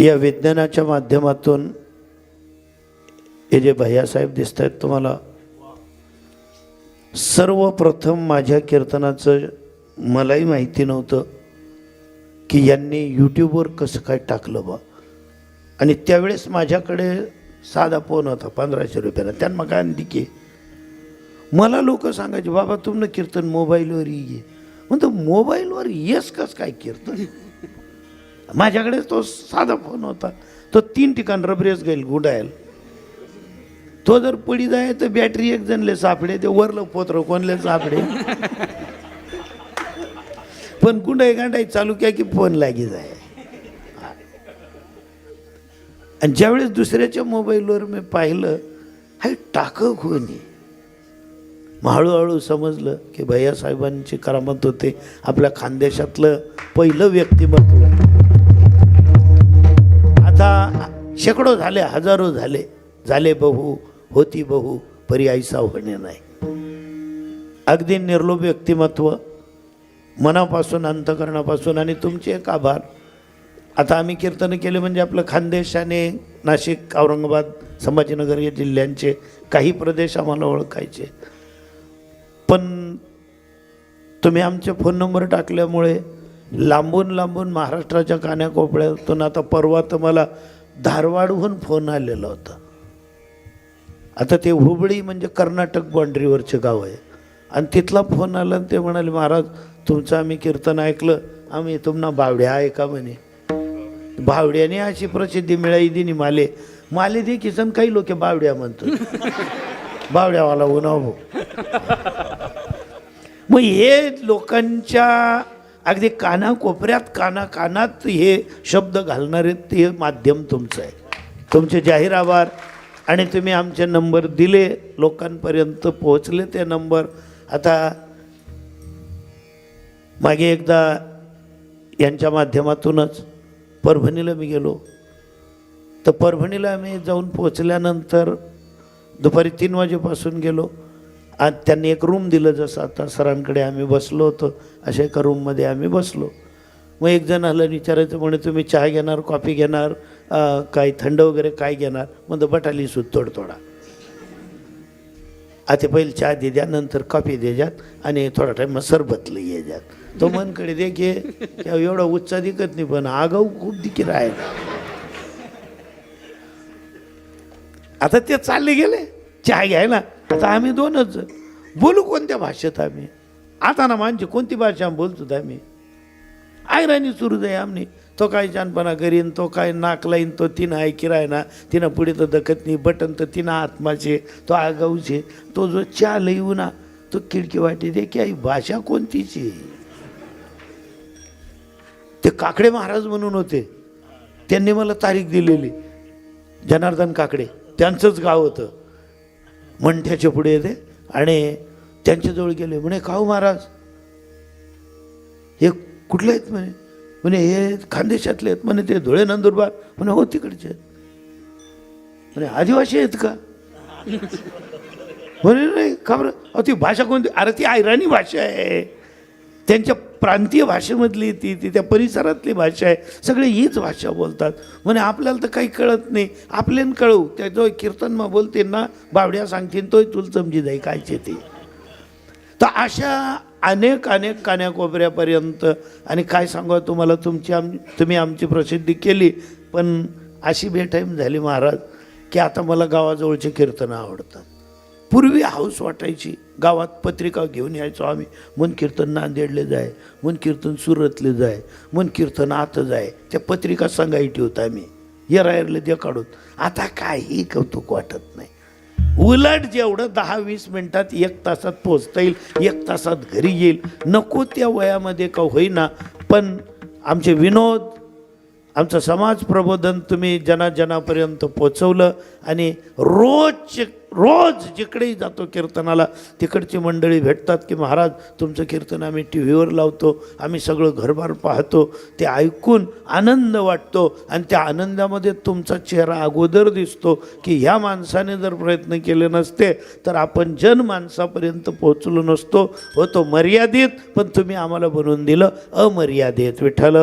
या विज्ञानाच्या माध्यमातून हे जे भैयासाहेब दिसत आहेत तुम्हाला सर्वप्रथम माझ्या कीर्तनाचं मलाही माहिती नव्हतं की यांनी यूट्यूबवर कसं काय टाकलं बा. आणि त्यावेळेस माझ्याकडे साधा फोन होता पंधराशे रुपयाला. त्यांना काय आणली की मला लोक सांगायचे बाबा तुमनं कीर्तन मोबाईलवर ये. म्हणतो मोबाईलवर येस कस काय कीर्तन? माझ्याकडे तो साधा फोन होता. तो तीन ठिकाण रबरेस गेल गुडायल. तो जर पडी जाय तर बॅटरी एक जणले सापडे ते वरलं पोत्र कोणले सापडे? पण गुंडाई गांडाई चालू क्या की फोन लागी जाय. आणि ज्यावेळेस दुसऱ्याच्या मोबाईलवर मी पाहिलं हे टाक कोणी? मग हळूहळू समजलं की भैया साहेबांची करामत होते. आपल्या खानदेशातलं पहिलं व्यक्तिमत्व. आता शेकडो झाले हजारो झाले. झाले बहू होती बहू परी ऐसा होणे नाही. अगदी निर्लोभ व्यक्तिमत्व मनापासून अंतकरणापासून आणि तुमचे एक आभार. आता आम्ही कीर्तन केले म्हणजे आपलं खानदेश आणि नाशिक औरंगाबाद संभाजीनगर या जिल्ह्यांचे काही प्रदेश आम्हाला ओळखायचे. पण तुम्ही आमचे फोन नंबर टाकल्यामुळे लांबून लांबून महाराष्ट्राच्या कान्याकोपऱ्यातून आता परवा तर मला धारवाडहून फोन आलेला होता. आता ते हुबळी म्हणजे कर्नाटक बाँड्रीवरचे गाव आहे. आणि तिथला फोन आला आणि ते म्हणाले महाराज तुमचं आम्ही कीर्तन ऐकलं आम्ही तुम्हाला बावड्या ऐका म्हणे. बावड्याने अशी प्रसिद्धी मिळाली दिनी माले माले दे किसन काही लोक बावड्या म्हणतो बावड्यावाला उन्हाव मग हे लोकांच्या अगदी कानाकोपऱ्यात काना कानात हे शब्द घालणारे ते माध्यम तुमचं आहे. तुमचे जाहीर आभार. आणि तुम्ही आमचे नंबर दिले लोकांपर्यंत पोहोचले ते नंबर. आता मागे एकदा यांच्या माध्यमातूनच परभणीला मी गेलो. तर परभणीला आम्ही जाऊन पोचल्यानंतर दुपारी तीन वाजेपासून गेलो. आणि त्यांनी एक रूम दिलं जसं आता सरांकडे आम्ही बसलो होतो अशा एका रूममध्ये आम्ही बसलो. मग एक जण आलं विचारायचं म्हणे तुम्ही चहा घेणार कॉफी घेणार काय काही थंड वगैरे काय घेणार? मग बटाली सूत तोड थोडा आता पहिले चहा दे द्या नंतर कॉफी दे द्यात आणि थोडा टाईम मग सरबत ये द्यात तो मनकडे दे घे एवढा उच्चा दिकत नाही पण आगाऊ खूप दिकी आहे आता ते चालले गेले. चहा घ्यायला. आता आम्ही दोनच बोलू कोणत्या भाषेत आम्ही? आता ना मानची कोणती भाषा बोलतो आम्ही? आयराणी सुरू जाय आम्ही तो काय जानपणा करीन तो काय नाक लाईन तो तिनं ऐकी ना तिनं पुढे तर दखत नाही बटन तर तिनं आत्माचे तो आगाऊचे तो जो चा लिहू ना तो खिडकी वाटी दे की आई भाषा कोणतीची? ते काकडे महाराज म्हणून होते. त्यांनी मला तारीख दिलेली. जनार्दन काकडे. त्यांचंच गाव होतं. मंठ्याच्या पुढे येते आणि त्यांच्याजवळ गेले. म्हणे खाऊ महाराज? हे कुठले आहेत म्हणे? म्हणे हे खानदेशातले आहेत म्हणे ते धुळे नंदुरबार. म्हणे हो तिकडचे आहेत. म्हणे आदिवासी आहेत का? म्हणे नाही का बरं? अहो ती भाषा कोणती? अरे ती आयराणी भाषा आहे. त्यांच्या प्रांतीय भाषेमधली ती ती त्या परिसरातली भाषा आहे. सगळे हीच भाषा बोलतात. म्हणे आपल्याला तर काही कळत नाही. आपल्याला कळवू त्या जो कीर्तन मग बोलते ना बावड्या सांगतील तोय तुला समजी जाई कायचे ते. तर अशा अनेक अनेक कान्याकोपऱ्यापर्यंत आणि काय सांगा तुम्हाला तुमची आम तुम्ही आमची प्रसिद्धी केली पण अशी बेटाईम झाली महाराज की आता मला गावाजवळचे कीर्तनं आवडतात. पूर्वी हाऊस वाटायची. गावात पत्रिका घेऊन यायचो आम्ही. मन कीर्तन नांदेडले जाय मन कीर्तन सुरतले जाय मन कीर्तन आत जाय. त्या पत्रिका सांगायची होत आम्ही. येरायरले ते काढून आता काही कौतुक वाटत नाही. उलट जेवढं दहा वीस मिनटात एक तासात पोचता येईल एक तासात घरी येईल. नको त्या वयामध्ये का होईना. पण आमचे विनोद आमचं समाज प्रबोधन तुम्ही जनाजनापर्यंत पोचवलं आणि रोज रोज जिकडेही जातो कीर्तनाला तिकडची मंडळी भेटतात की महाराज तुमचं कीर्तन आम्ही टी व्हीवर लावतो आम्ही सगळं घरभार पाहतो ते ऐकून आनंद वाटतो आणि त्या आनंदामध्ये तुमचा चेहरा अगोदर दिसतो की ह्या माणसाने जर प्रयत्न केले नसते तर आपण जन माणसापर्यंत पोहोचलो नसतो. होतो मर्यादित पण तुम्ही आम्हाला बनवून दिलं अमर्यादित. विठ्ठल!